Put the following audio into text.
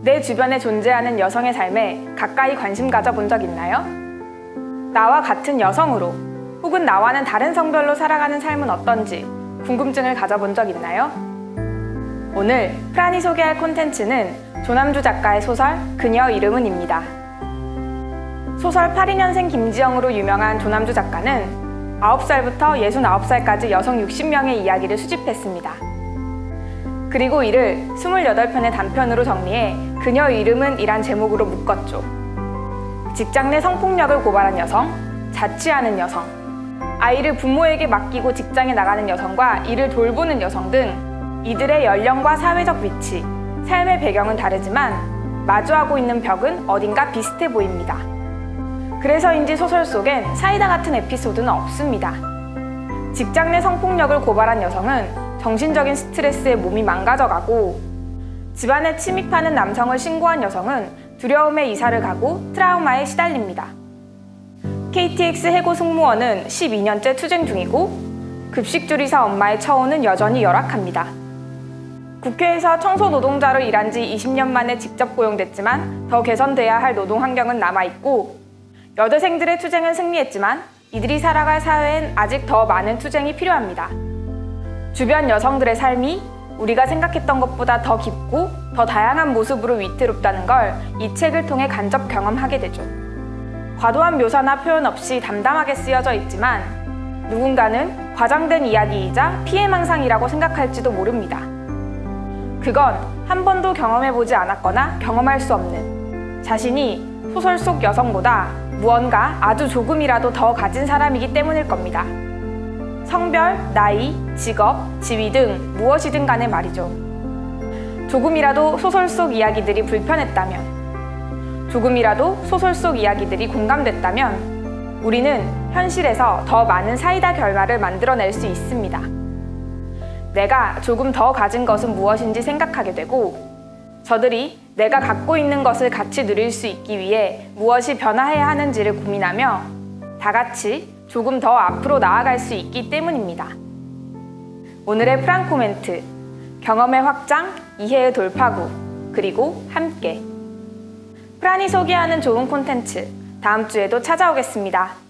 내 주변에 존재하는 여성의 삶에 가까이 관심 가져본 적 있나요? 나와 같은 여성으로 혹은 나와는 다른 성별로 살아가는 삶은 어떤지 궁금증을 가져본 적 있나요? 오늘 프란이 소개할 콘텐츠는 조남주 작가의 소설 그녀 이름은입니다. 소설 82년생 김지영으로 유명한 조남주 작가는 9살부터 69살까지 여성 60명의 이야기를 수집했습니다. 그리고 이를 28편의 단편으로 정리해 그녀 이름은 이란 제목으로 묶었죠. 직장 내 성폭력을 고발한 여성, 자취하는 여성, 아이를 부모에게 맡기고 직장에 나가는 여성과 이를 돌보는 여성 등 이들의 연령과 사회적 위치, 삶의 배경은 다르지만 마주하고 있는 벽은 어딘가 비슷해 보입니다. 그래서인지 소설 속엔 사이다 같은 에피소드는 없습니다. 직장 내 성폭력을 고발한 여성은 정신적인 스트레스에 몸이 망가져가고 집안에 침입하는 남성을 신고한 여성은 두려움에 이사를 가고 트라우마에 시달립니다. KTX 해고 승무원은 12년째 투쟁 중이고 급식조리사 엄마의 처우는 여전히 열악합니다. 국회에서 청소 노동자로 일한 지 20년 만에 직접 고용됐지만 더 개선돼야 할 노동 환경은 남아있고 여대생들의 투쟁은 승리했지만 이들이 살아갈 사회엔 아직 더 많은 투쟁이 필요합니다. 주변 여성들의 삶이 우리가 생각했던 것보다 더 깊고 더 다양한 모습으로 위태롭다는 걸 이 책을 통해 간접 경험하게 되죠. 과도한 묘사나 표현 없이 담담하게 쓰여져 있지만 누군가는 과장된 이야기이자 피해망상이라고 생각할지도 모릅니다. 그건 한 번도 경험해보지 않았거나 경험할 수 없는 자신이 소설 속 여성보다 무언가 아주 조금이라도 더 가진 사람이기 때문일 겁니다. 성별, 나이, 직업, 지위 등 무엇이든 간에 말이죠. 조금이라도 소설 속 이야기들이 불편했다면, 조금이라도 소설 속 이야기들이 공감됐다면, 우리는 현실에서 더 많은 사이다 결말을 만들어낼 수 있습니다. 내가 조금 더 가진 것은 무엇인지 생각하게 되고, 저들이 내가 갖고 있는 것을 같이 누릴 수 있기 위해 무엇이 변화해야 하는지를 고민하며 다 같이 조금 더 앞으로 나아갈 수 있기 때문입니다. 오늘의 프랑코 멘트, 경험의 확장, 이해의 돌파구, 그리고 함께. 프란이 소개하는 좋은 콘텐츠, 다음 주에도 찾아오겠습니다.